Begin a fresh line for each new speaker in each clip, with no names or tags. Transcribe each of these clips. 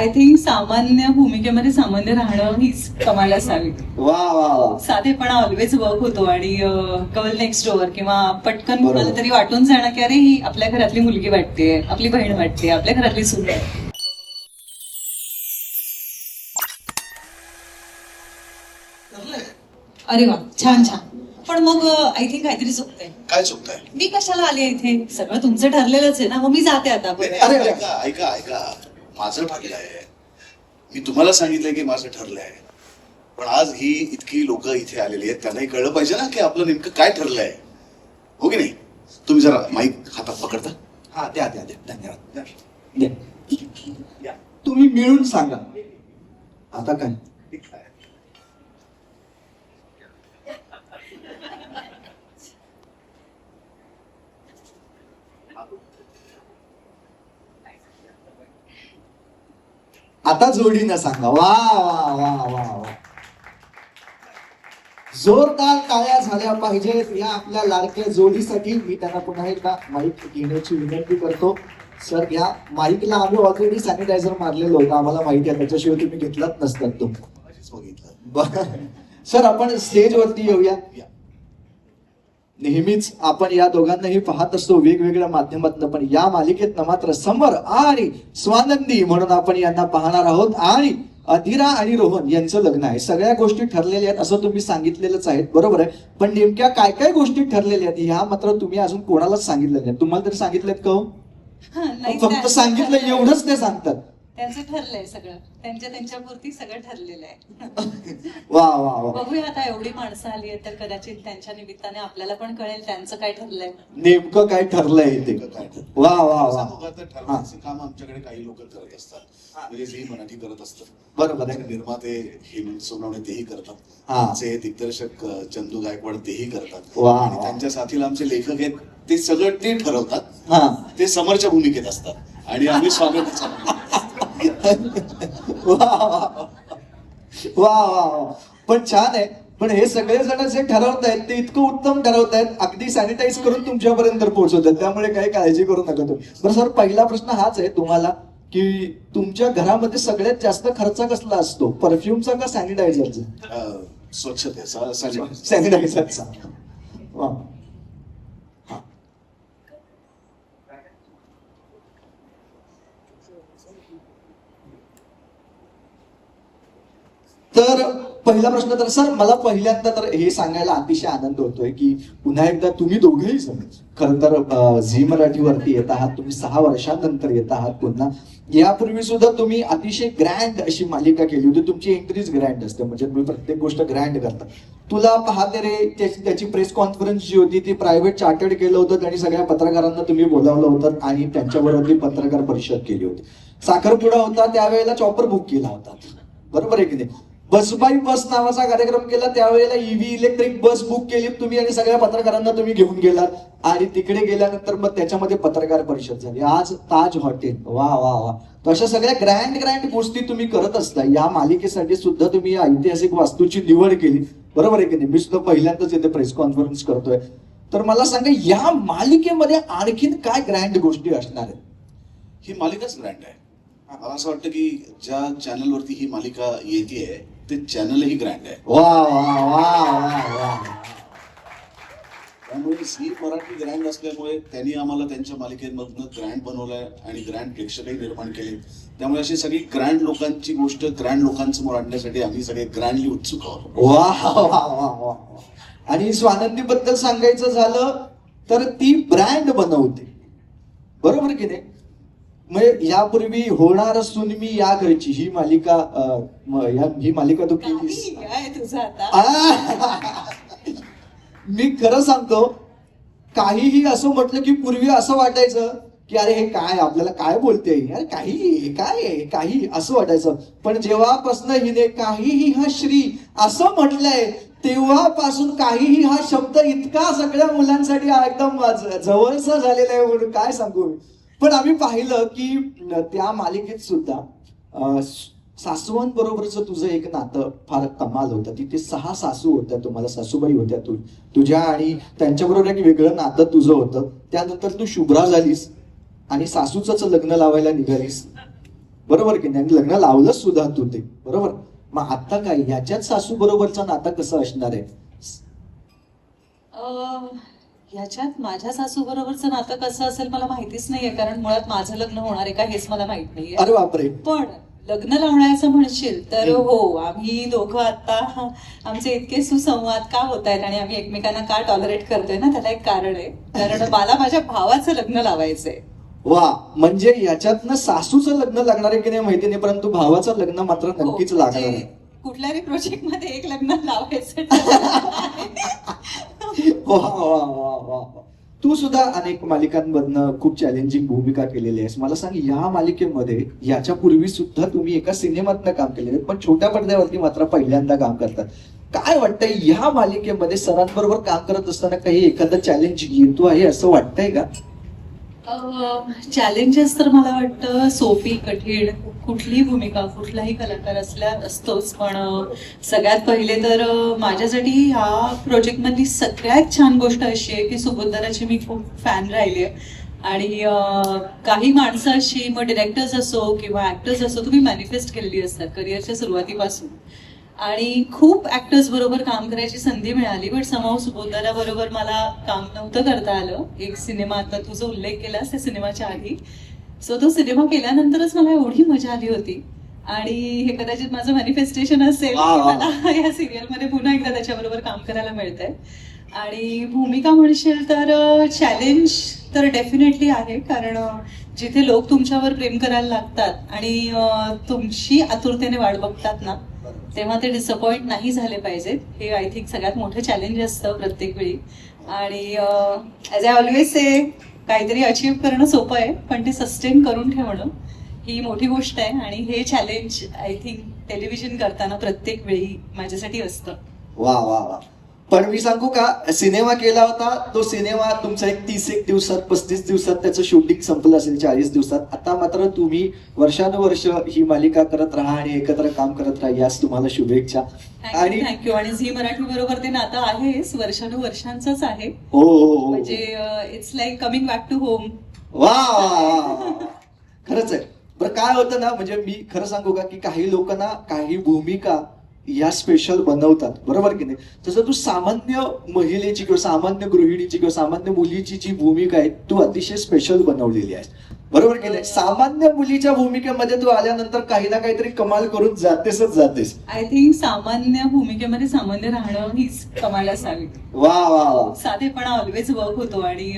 I think सामान्य भूमिकेमध्ये सामान्य राहणं हीच कमाल असावी.
वा वा वा.
साधेपणा ऑलवेज वर्क होतो आणि कवल नेक्स्ट डोअर किंवा पटकन. कोणाला तरी वाटून जाणं की अरे ही आपल्या घरातली मुलगी वाटते आपली बहीण वाटते आपल्या घरातली सून आहे अरे वा छान छान. पण मग आय थिंक काहीतरी चुकतंय.
काय चुकतंय?
मी कशाला आली इथे सगळं तुमचं ठरलेलंच आहे ना मग मी जाते आता
अरे, अरे.
ऐका ऐका ऐका. माझं ठरलंय मी तुम्हाला सांगितलंय की माझं ठरलंय. पण आज ही इतकी लोक इथे आलेली आहेत त्यांनाही कळलं पाहिजे ना की आपलं नेमकं काय ठरलंय. हो की नाही? तुम्ही जरा माईक हातात पकडता?
हा द्या द्या द्या. धन्यवाद. द्या. तुम्ही मिळून सांगा. आता काय? आता जोडीनं सांगा. वा वा वा वा वा. जोरदार टाळ्या झाल्या पाहिजेत या आपल्या लाडक्या जोडीसाठी. मी त्यांना पुन्हा एकदा माईक घेण्याची विनंती करतो. सर या माईकला आम्ही ऑलरेडी सॅनिटायझर मारलेलो होतो. आम्हाला माहिती आहे त्याच्याशिवाय तुम्ही घेतलाच नसतात तो
बघितलं
सर आपण स्टेजवरती येऊया.
या.
नेहमीच आपण या दोघांनाही पाहत असतो वेगवेगळ्या माध्यमातून पण या मालिकेत मात्र समर आणि स्वानंदी म्हणून आपण यांना पाहणार आहोत. आणि अधिरा आणि रोहन यांचं लग्न आहे. सगळ्या गोष्टी ठरलेल्या आहेत असं तुम्ही सांगितलेलंच आहेत. बरोबर आहे? पण नेमक्या काय काय गोष्टी ठरलेल्या आहेत ह्या मात्र तुम्ही अजून कोणालाच सांगितलं नाही. तुम्हाला तरी सांगितलेत का हो? फक्त सांगितलं एवढंच ते सांगतात.
त्यांचं ठरलंय सगळं. त्यांच्या त्यांच्यापुरती सगळं ठरलेलं आहे.
वा वा वा.
बघूया आता एवढी माणसं आली आहेत तर कदाचित त्यांच्या निमित्ताने आपल्याला पण कळेल त्यांचं काय ठरलंय.
नेमकं काय ठरलंय ते.
काय?
वा वा वा.
ठरवायचे काम आमच्याकडे काही लोक करत असतात. म्हणजे मराठी करत असतात.
बरोबर आहे.
निर्माते हेमंत सोनवणे तेही करतात.
हा.
आमचे दिग्दर्शक चंदू गायकवाड तेही करतात.
वा,
आणि. त्यांच्या साथीला आमचे लेखक आहेत. ते सगळं ते ठरवतात.
हा.
ते समरच्या भूमिकेत असतात. आणि आम्ही असतो.
वा वा वा. पण छान आहे. पण हे सगळे जण जे ठरवत आहेत ते इतकं उत्तम ठरवत आहेत अगदी सॅनिटाईज करून तुमच्यापर्यंत पोहोचवतात. त्यामुळे काही काळजी करू नका तुम्ही. बरं सर पहिला प्रश्न हाच आहे तुम्हाला की तुमच्या घरामध्ये सगळ्यात जास्त खर्च कसला असतो? परफ्यूमचा का सॅनिटायझरचा
स्वच्छतेचा
सॅनिटायझरचा वा. तर पहिला प्रश्न तर सर मला पहिल्यांदा तर हे सांगायला अतिशय आनंद होतोय की पुन्हा एकदा तुम्ही दोघेही जण खर तर झी मराठीवरती येत आहात तुम्ही सहा वर्षानंतर येत आहात पुन्हा. यापूर्वी सुद्धा तुम्ही अतिशय ग्रँड अशी मालिका केली होती तुमची एंट्रीज ग्रँड असते म्हणजे तुम्ही प्रत्येक गोष्ट ग्रँड करता. तुला पाहते रे त्याची त्याची प्रेस कॉन्फरन्स जी होती ती प्रायव्हेट चार्टर्ड केलं होतं आणि सगळ्या पत्रकारांना तुम्ही बोलावलं होतं आणि त्यांच्याबरोबर ती पत्रकार परिषद केली होती. साखरपुडा होता त्यावेळेला चॉपर बुक केला होता. बरोबर आहे की नाही? बसबाई बस नावाचा कार्यक्रम केला त्यावेळेला ईव्ही इलेक्ट्रिक बस बुक केली. तुम्ही आणि सगळ्या पत्रकारांना तुम्ही घेऊन गेलात. आणि तिकडे गेल्यानंतर मग त्याच्यामध्ये पत्रकार परिषद झाली. आज ताज हॉटेल. वा वा वा. तर अशा सगळ्या ग्रँड ग्रँड गोष्टी तुम्ही करत असता या मालिकेसाठी सुद्धा तुम्ही या ऐतिहासिक वास्तूची निवड केली. बरोबर आहे की नाही? मी सुद्धा पहिल्यांदाच इथे प्रेस कॉन्फरन्स करतोय. तर मला सांगा या मालिकेमध्ये आणखीन काय ग्रँड गोष्टी असणार आहेत?
ही मालिकाच ग्रँड आहे. मला असं वाटतं की ज्या चॅनलवरती ही मालिका येते ते चॅनलही ग्रँड आहे.
वा वा वा वा वा.
त्यामुळे झी मराठी ग्रँड असल्यामुळे त्यांनी आम्हाला त्यांच्या मालिकेमधनं ग्रँड बनवलंय आणि ग्रँड प्रेक्षकही निर्माण केले. त्यामुळे अशी सगळी ग्रँड लोकांची गोष्ट ग्रँड लोकांसमोर आणण्यासाठी आम्ही सगळे ग्रँडली उत्सुक आहोत.
वा वा वा वा वा. आणि स्वानंदी बद्दल सांगायचं झालं तर ती ब्रँड बनवते. बरोबर की नाही? म्हणजे यापूर्वी होणार सुनमी या घरची ही मालिका अं, म- या- ही मालिका तू केलीस
काही आहे तुझं आता
आ! मी खरं सांगतो काहीही असं म्हटलं की पूर्वी असं वाटायचं की अरे हे काय आपल्याला काय बोलते ही? अरे काही हे काय? काही असं वाटायचं पण जेव्हापासनं हिने काहीही हा श्री असं म्हटलंय तेव्हापासून काहीही हा शब्द इतका सगळ्या मुलांसाठी हा एकदम ज- जवळचा झालेला आहे म्हणून काय सांगू मी. पण आम्ही पाहिलं की त्या मालिकेत सुद्धा अं, सासूबांबरोबरचं तुझं एक नातं फार कमाल होतं. तिथे सहा सासू होत्या तुम्हाला सासूबाई होत्या तू तुझ्या आणि त्यांच्याबरोबर एक वेगळं नातं तुझं होतं. त्यानंतर तू शुभ्रा झालीस आणि सासूच लग्न लावायला निघालीस. बरोबर की नाही? लग्न लावलं सुद्धा तू ते. बरोबर? मग आता काय? याच्यात सासू बरोबरचं नातं कसं असणार आहे?
अं, ह्याच्यात माझ्या सासू बरोबरचं नातं कसं असेल मला माहितीच नाहीये कारण मुळात माझं लग्न होणार आहे का हेच मला माहीत नाहीये.
अरे बापरे.
पण लग्न लावण्याचं म्हणशील तर हो आम्ही दोघं आता आमचे इतके सुसंवाद का होत आहेत आणि आम्ही एकमेकांना का टॉलरेट करतोय ना त्याला एक कारण आहे. कारण मला माझ्या भावाचं लग्न लावायचंय.
वा म्हणजे याच्यातनं सासूचं लग्न लागणार आहे की नाही माहिती नाही परंतु भावाचं लग्न मात्र
हो,
नक्कीच लागणार
म्हणजे
आहे.
कुठल्याही प्रोजेक्टमध्ये एक लग्न लावायचं.
वा वा वा वा तू सुद्धा अनेक मालिकांमधनं खूप चॅलेंजिंग भूमिका केलेली आहेस. मला सांग या मालिकेमध्ये याच्या पूर्वी सुद्धा तुम्ही एका सिनेमातनं काम केलेलं पण छोट्या पडद्यावरती मात्र पहिल्यांदा काम करतात. काय वाटतंय या मालिकेमध्ये सरांबरोबर काम करत असताना काही एखादं चॅलेंज येतो आहे असं वाटतंय का?
चॅलेंजेस तर मला वाटतं सोपी कठीण कुठलीही भूमिका कुठलाही कलाकार असल्या असतोच. पण सगळ्यात पहिले तर माझ्यासाठी ह्या प्रोजेक्टमधली सगळ्यात छान गोष्ट अशी आहे की सुबोधदाराची मी खूप फॅन राहिली आहे. आणि काही माणसं अशी मग डिरेक्टर्स असो किंवा ऍक्टर्स असो तुम्ही मॅनिफेस्ट केलेली असतात करिअरच्या सुरुवातीपासून. आणि खूप ऍक्टर्स बरोबर काम करायची संधी मिळाली बट समाव सुबोधारा बरोबर मला काम नव्हतं करता आलं. एक सिनेमा आता तुझा उल्लेख केलास त्या सिनेमाच्या आधी. सो तो सिनेमा केल्यानंतरच मला एवढी मजा आली होती. आणि हे कदाचित माझं मॅनिफेस्टेशन असेल. मला या सिरियलमध्ये पुन्हा एकदा त्याच्याबरोबर काम करायला मिळतंय. आणि भूमिका म्हणशील तर चॅलेंज तर डेफिनेटली आहे. कारण जिथे लोक तुमच्यावर प्रेम करायला लागतात आणि तुमची आतुरतेने वाट बघतात ना तेव्हा ते डिसअपॉइंट नाही झाले पाहिजेत. हे आय थिंक सगळ्यात मोठं चॅलेंज असतं प्रत्येक वेळी. आणि ॲज आय ऑलवेज से काहीतरी अचीव करणं सोपं आहे पण ते सस्टेन करून ठेवणं ही मोठी गोष्ट आहे. आणि हे चॅलेंज आय थिंक टेलिव्हिजन करताना प्रत्येक वेळी माझ्यासाठी असतं.
वा वा वा. पण मी सांगू का? सिनेमा केला होता तो सिनेमा तुमचा एक तीस एक दिवसात पस्तीस दिवसात त्याचं शूटिंग संपलं असेल चाळीस दिवसात. आता मात्र तुम्ही वर्षानुवर्ष ही मालिका करत राहा आणि एकत्र काम करत राहा यास तुम्हाला शुभेच्छा. आणि
थँक्यू आणि झी मराठी बरोबर ते नातं आहेच वर्षानुवर्षांचंच आहे.
हो हो हो.
म्हणजे it's like coming back to home
वा. खरंच आहे. बरं काय होतं ना म्हणजे मी खरं सांगू का की काही लोकांना काही भूमिका या स्पेशल बनवतात. बरोबर की नाही? तसं तू सामान्य महिलेची किंवा सामान्य गृहिणीची किंवा सामान्य मुलीची जी भूमिका आहे तू अतिशय स्पेशल बनवलेली आहेस. बरोबर की नाही? सामान्य मुलीच्या भूमिकेमध्ये तू आल्यानंतर काही ना काहीतरी कमाल करून जातेसच जातेस.
आय थिंक सामान्य भूमिकेमध्ये सामान्य राहणं हीच कमाल असावी.
वा वा वा.
साधेपणा ऑलवेज वर्क होतो आणि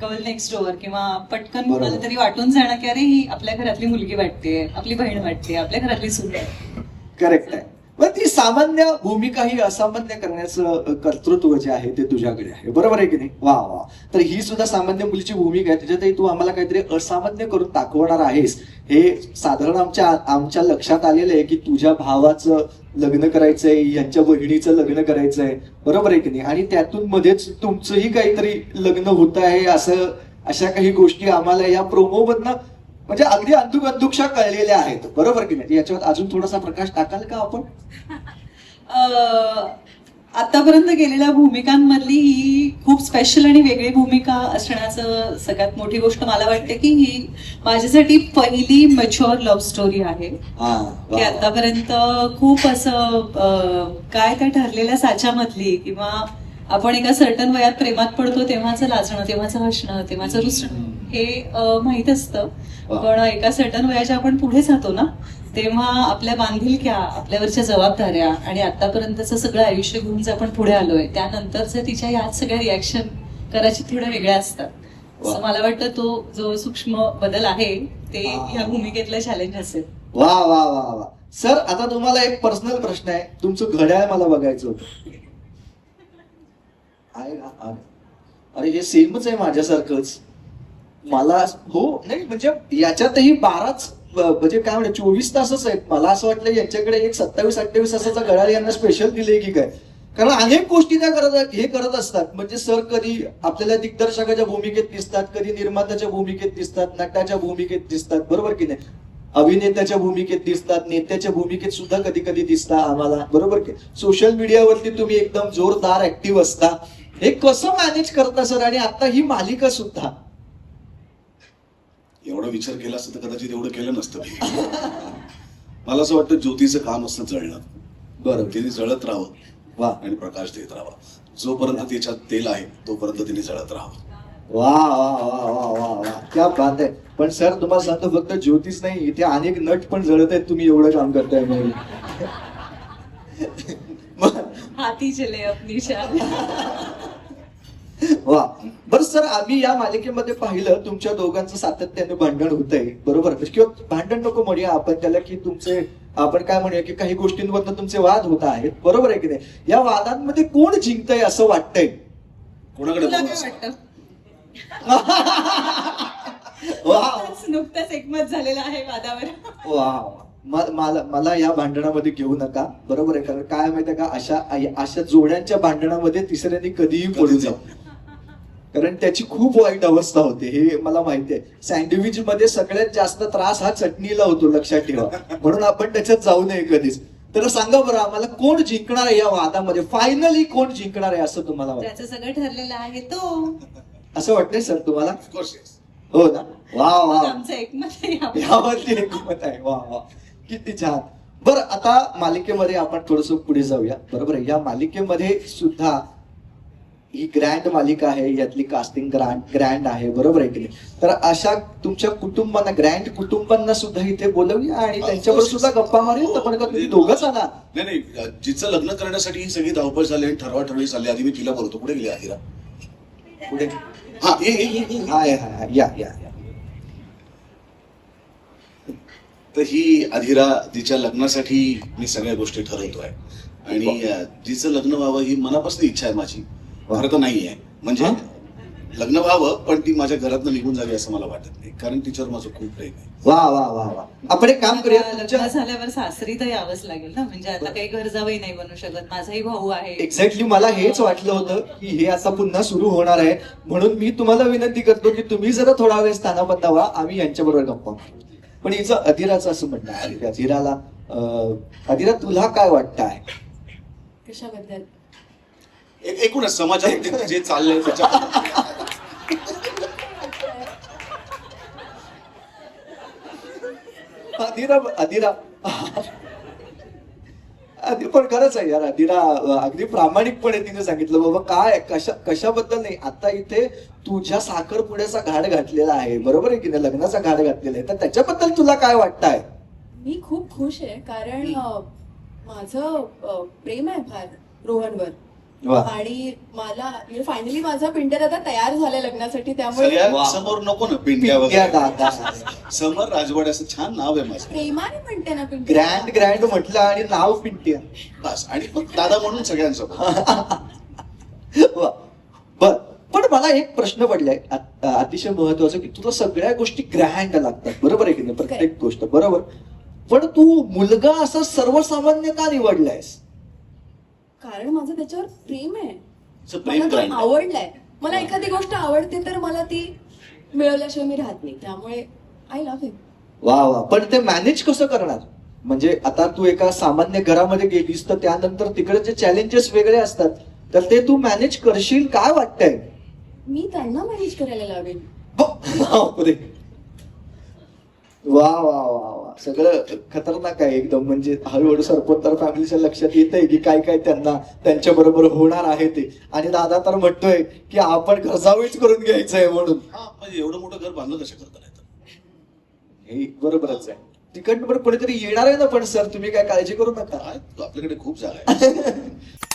कवल नेक्स्ट डोअर किंवा पटकन. कुणाला तरी वाटून जाणं की अरे ही आपल्या घरातली मुलगी वाटते आपली बहीण वाटते आपल्या घरातली सून आहे
करेक्ट आहे. सामान्य भूमिका ही असामान्य करण्याचं कर्तृत्व जे आहे ते तुझ्याकडे आहे. बरोबर आहे की नाही? वा वा. तर ही सुद्धा सामान्य मुलीची भूमिका आहे. त्याच्यातही तू आम्हाला काहीतरी असामान्य करून दाखवणार आहेस. हे साधारण आमच्या आमच्या लक्षात आलेलं आहे की तुझ्या भावाचं लग्न करायचंय यांच्या बहिणीचं लग्न करायचंय. बरोबर आहे की नाही? आणि त्यातून मध्येच तुमचंही काहीतरी लग्न होत आहे असं अशा काही गोष्टी आम्हाला या प्रोमो मधनं म्हणजे अगदी अंधुक अंधुकशा कळलेल्या आहेत. बरोबर की नाही? याच्यावर अजून थोडासा प्रकाश टाकाल का आपण?
आतापर्यंत गेलेल्या भूमिकांमधली ही खूप स्पेशल आणि वेगळी भूमिका असण्याचं सगळ्यात मोठी गोष्ट मला वाटते की ही माझ्यासाठी पहिली मच्युअर लव्ह स्टोरी आहे
हा
की. आतापर्यंत खूप असं काय त्या ठरलेल्या साच्यामधली किंवा आपण एका सर्टन वयात प्रेमात पडतो तेव्हाचं लाजणं तेव्हाचं हसणं तेव्हाचं रुसणं हे माहीत असतं. पण एका सर्टन वयाच्या आपण पुढे जातो ना तेव्हा आपल्या बांधिलक्या आपल्यावरच्या जबाबदाऱ्या आणि आतापर्यंतचं सगळं आयुष्य घेऊन जे आपण पुढे आलोय त्यानंतरचे तिच्या याच सगळ्या रिॲक्शन करायची थोड्या वेगळ्या असतात. मला वाटतं तो जो सूक्ष्म बदल आहे ते. ह्या भूमिकेतलं चॅलेंज असेल.
वा वा वा वा सर आता तुम्हाला एक पर्सनल प्रश्न आहे. तुमचं घड्याळ मला बघायचं होतं. आहे का? अरे हे सेमच आहे माझ्यासारखंच. मला हो नाही म्हणजे याच्यातही बाराच म्हणजे काय म्हणजे चोवीस तासच आहेत. मला असं वाटलं यांच्याकडे एक सत्तावीस अठ्ठावीस तासाचा गडाळ यांना स्पेशल दिले की काय? कारण अनेक गोष्टी त्या करत हे करत असतात. म्हणजे सर कधी आपल्याला दिग्दर्शकाच्या भूमिकेत दिसतात कधी निर्मात्याच्या भूमिकेत दिसतात नटाच्या भूमिकेत दिसतात. बरोबर की नाही? अभिनेत्याच्या भूमिकेत दिसतात नेत्याच्या भूमिकेत सुद्धा कधी कधी दिसता आम्हाला. बरोबर की? सोशल मीडियावरती तुम्ही एकदम जोरदार ऍक्टिव्ह असता. हे कसं मॅनेज करता सर? आणि आता ही मालिका सुद्धा
एवढा विचार केला असतं तर कदाचित एवढं केलं नसतं. मला असं वाटतं ज्योतीचं काम असतं जळणं.
बरोबर.
तिने जळत राहावं
वा.
आणि प्रकाश देत राहावा. जोपर्यंत त्याच्यात तेल आहे तोपर्यंत तिने जळत राहावं.
वा वा वा वा वा वा क्या बात आहे. पण सर तुम्हाला सांगतो फक्त ज्योतिष नाही इथे अनेक नट पण जळत आहेत. तुम्ही एवढं काम करताय म्हणून मग
हाती चले अपनी शान
वा. बरं सर आम्ही या मालिकेमध्ये पाहिलं तुमच्या दोघांचं सातत्याने भांडण होत आहे बरोबर किंवा भांडण नको म्हणूया आपण त्याला की तुमचे आपण काय म्हणूया की काही गोष्टींवरनं तुमचे वाद होत आहेत. बरोबर आहे की नाही? या वादांमध्ये कोण जिंकतंय असं वाटतंय?
कोणाकडे
नुकताच- एकमत झालेलं आहे वादावर.
वा मला मला या भांडणामध्ये घेऊ नका. बरोबर आहे? कारण काय माहितीये का? अशा अशा जोड्यांच्या भांडणामध्ये तिसऱ्यांनी कधीही पडू
जाऊ.
कारण त्याची खूप वाईट अवस्था होते. हे मला माहिती आहे. सँडविच मध्ये सगळ्यात जास्त त्रास हा चटणीला होतो लक्षात ठेवा. म्हणून आपण त्याच्यात जाऊ नये कधीच. तर सांगा बरं आम्हाला कोण जिंकणार आहे या वादामध्ये? फायनली कोण जिंकणार आहे असं तुम्हाला वाटतं?
सगळं ठरलेलं आहे तो.
असं वाटतंय सर तुम्हाला. हो ना? वा वा. यावरती एकमत आहे. वा वा. किती छान. बरं आता मालिकेमध्ये आपण थोडस पुढे जाऊया. बरोबर आहे. या मालिकेमध्ये सुद्धा ही ग्रँड मालिका आहे यातली कास्टिंग ग्रँड ग्रँड आहे बरोबर आहे की नाही? तर अशा तुमच्या कुटुंबांना ग्रँड कुटुंबांना सुद्धा इथे बोलवूया आणि त्यांच्यावर सुद्धा गप्पा मारूया. तर पण का तुम्ही दोघंच आला
नाही नाही जिचं लग्न करण्यासाठी ही सगळी धावपळ झाली आणि ठरवा ठरवी झाली. आधी मी तिला बोलतो कुठे गेली आहिरा?
पुढे
हा ये ये, ये, ये.
या या या.
तर ही अधिरा तिच्या लग्नासाठी मी सगळ्या गोष्टी ठरवतोय. आणि तिचं लग्न व्हावं ही मनापासून इच्छा आहे माझी. खरं तर नाही आहे म्हणजे
हा?
लग्न व्हावं पण ती माझ्या घरातनं निघून जावी असं मला वाटत नाही. कारण तिच्यावर माझं खूप प्रेम आहे.
वा वा वा वा. आपण एक काम करूया
लग्न झाल्यावर सासरी तर यावंच लागेल ना? म्हणजे आता काही घर जावई नाही बनू शकत. माझाही भाऊ आहे.
एक्झॅक्टली मला हेच वाटलं होतं की हे आता पुन्हा सुरू होणार आहे. म्हणून मी तुम्हाला विनंती करतो की तुम्ही जरा थोडा वेळ स्थानाबद्ध व्हा. आम्ही यांच्याबरोबर गप्पा मारू. पण हिचं अधिराचं असं म्हणणं आहे. अधिराला अं, अधिरा तुला काय वाटतं आहे
कशाबद्दल?
एकूणच समाजात जे- जे चाललंय त्याच्या
अधिरा अधिरा अधि पण खरंच आहे यार अधिरा अगदी प्रामाणिकपणे तिने सांगितलं बाबा काय कशा कशाबद्दल नाही आता इथे तुझ्या साखरपुड्याचा घाट घातलेला आहे बरोबर आहे की नाही? लग्नाचा घाट घातलेला आहे. तर त्याच्याबद्दल तुला काय वाटतंय?
मी खूप खुश आहे कारण माझं प्रेम आहे फार रोहनवर. आणि मला फायनली माझा पिंटर आता तयार झालाय लग्नासाठी त्यामुळे
सगळ्या. समोर नको ना पिंट्या वगैरे. समर राजवाड असं छान नाव आहे माझं.
प्रेमाने म्हणते ना पिंटर
ग्रँड ग्रँड म्हटलं आणि नाव पिंट्या.
बस आणि मग दादा म्हणून सगळ्यांसमोर.
वा. बर पण मला एक प्रश्न पडलाय. अतिशय महत्त्वाचा की तुला सगळ्या गोष्टी ग्रँड लागतात. बरोबर आहे की नाही? प्रत्येक गोष्ट. बरोबर. पण तू मुलगा असा सर्वसामान्य का निवडलायस.
कारण माझं त्याच्यावर प्रेम आहे.
प्रेम
मला तो. आवडलाय. मला एखादी गोष्ट आवडते तर मला ती मिळवल्याशिवाय मी राहत नाही. त्यामुळे आय लव्ह हिम
वा वा. पण ते मॅनेज कसं करणार? म्हणजे आता तू एका सामान्य घरामध्ये गेलीस तर त्यानंतर तिकडे जे चॅलेंजेस वेगळे असतात तर ते तू मॅनेज करशील काय वाटतंय?
मी त्यांना मॅनेज करायला लावेन.
बापरे. वा वा वा वा. सगळं खतरनाक आहे एकदम. म्हणजे हळूहळू सरपोतदार फॅमिलीच्या लक्षात येत आहे की काय काय त्यांना त्यांच्या बरोबर होणार आहे ते. आणि दादा तर म्हणतोय की आपण घरजावेच करून घ्यायचंय म्हणून.
हा म्हणजे एवढं मोठं घर बांधलं कसं करता नाही
हे बरोबरच आहे. तिकडनं पण कोणीतरी येणार आहे ना पण सर तुम्ही काय काळजी करू नका.
आपल्याकडे खूप जागा आहे.